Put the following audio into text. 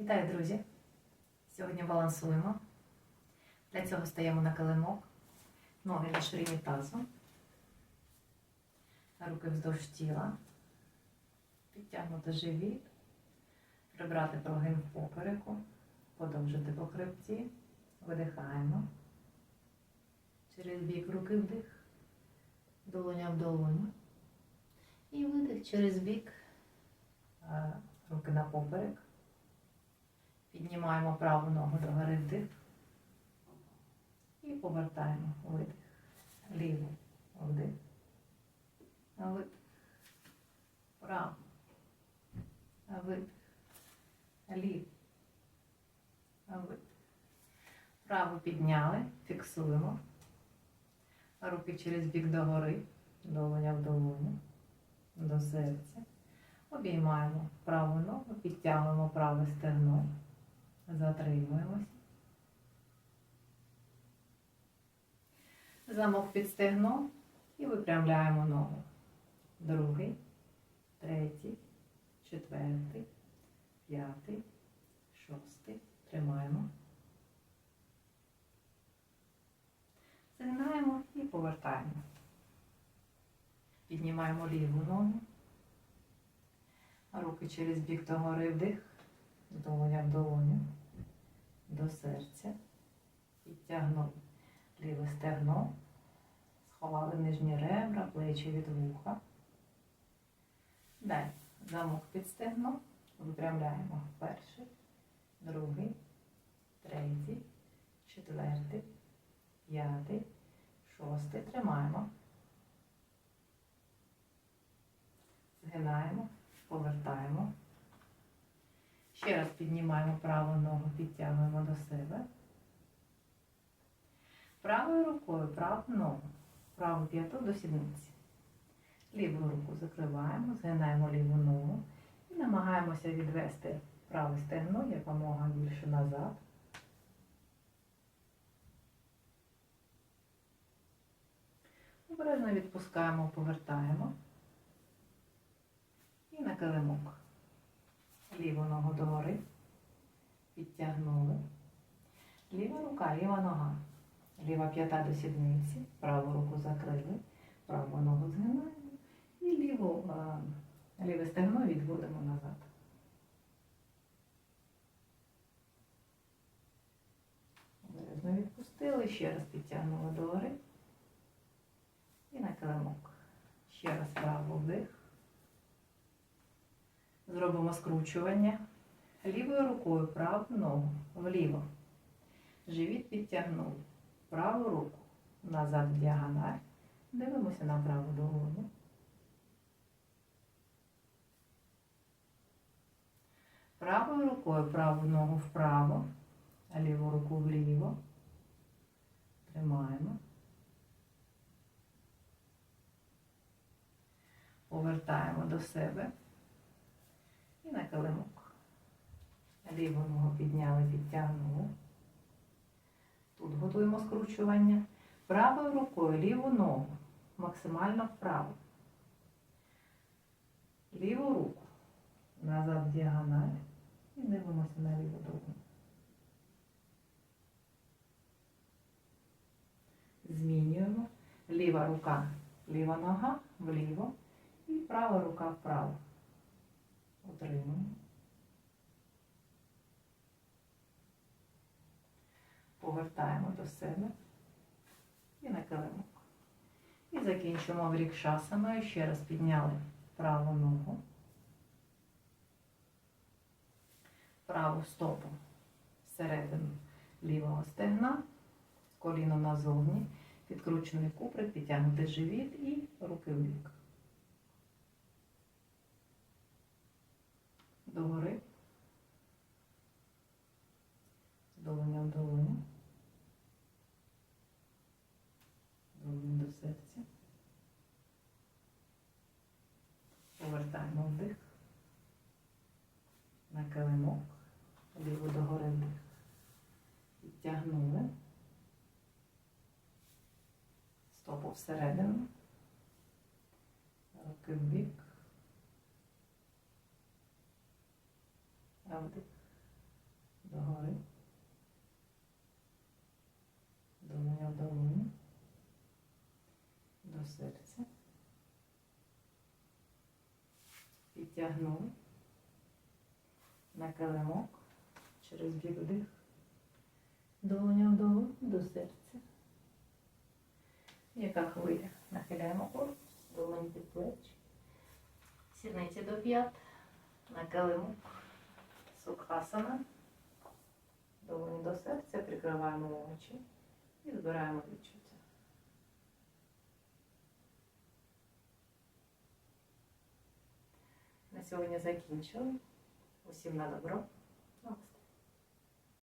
Вітаю, друзі! Сьогодні балансуємо. Для цього стаємо на килимок, ноги на ширині тазу, руки вздовж тіла, підтягнути живіт, прибрати прогин в попереку, подовжити по хребті, видихаємо. Через бік руки вдих, долоня в долоню. І видих через бік, е, руки на поперек. Піднімаємо праву ногу до гори вдих. І повертаємо видих. Ліву вдих. Видих. Право. Видих. Ліву. Видих. Праву підняли, фіксуємо. Руки через бік догори, долоня в долоню, до серця. Обіймаємо праву ногу, підтягуємо праве стегно. Затримуємось. Замок під стегном і випрямляємо ногу. Другий, третій, четвертий, п'ятий, шостий. Тримаємо. Згинаємо і повертаємо. Піднімаємо ліву ногу. Руки через бік догори вдих, долоня в долоню до серця. Підтягнули ліве стегно, сховали нижні ребра, плечі від вуха. Далі замок під стегно, випрямляємо перший, другий, третій, четвертий, п'ятий, шостий. Тримаємо. Згинаємо, повертаємо. Ще раз піднімаємо праву ногу, підтягуємо до себе. Правою рукою праву ногу, праву п'яту до сідниці. Ліву руку закриваємо, згинаємо ліву ногу і намагаємося відвести праве стегно якомога більше назад. Обережно відпускаємо, повертаємо. І на килимок. Ліву ногу догори. Підтягнули. Ліва рука, ліва нога. Ліва п'ята до сідниці. Праву руку закрили. Праву ногу згинаємо. І ліву, а, ліве стегно відводимо назад. Обережно відпустили. Ще раз підтягнули догори. І на килимок. Ще раз праву вдих. Зробимо скручування. Лівою рукою праву ногу вліво. Живіт підтягнули. Праву руку назад в діагональ. Дивимося на праву долоню. Правою рукою праву ногу вправо, а ліву руку вліво. Тримаємо. Повертаємо до себе і на килимок. Ліву ногу підняли, підтягнули. Тут готуємо скручування. Правою рукою ліву ногу максимально вправо. Ліву руку назад діагональ і дивимося на ліву долоню. Змінюємо. Ліва рука, ліва нога вліво і права рука вправо. Утримуємо. Повертаємо до себе і на килимок. І закінчимо врікшасаною. Ще раз підняли праву ногу, праву стопу всередину лівого стегна, коліно назовні, підкручений куприк, підтягнути живіт і руки в бік. Догори. Долоня в долоню. Долоня до серця. Повертаємо вдих. На килимок. Ліву догори вдих. Підтягнули. Стопу всередину. Руки в бік. Вдих. догори. Долоня в долоню. До серця. Підтягнули. На килимок. Через бік вдих. Долоня в долоню до серця. Яка хвиля? Нахиляємо корпус, долоні під плечі. Сідниці до п'ят. На килимок. Сукхасана. Долоні до серця, прикриваємо очі і збираємо відчуття. На сьогодні закінчили. Усім на добро.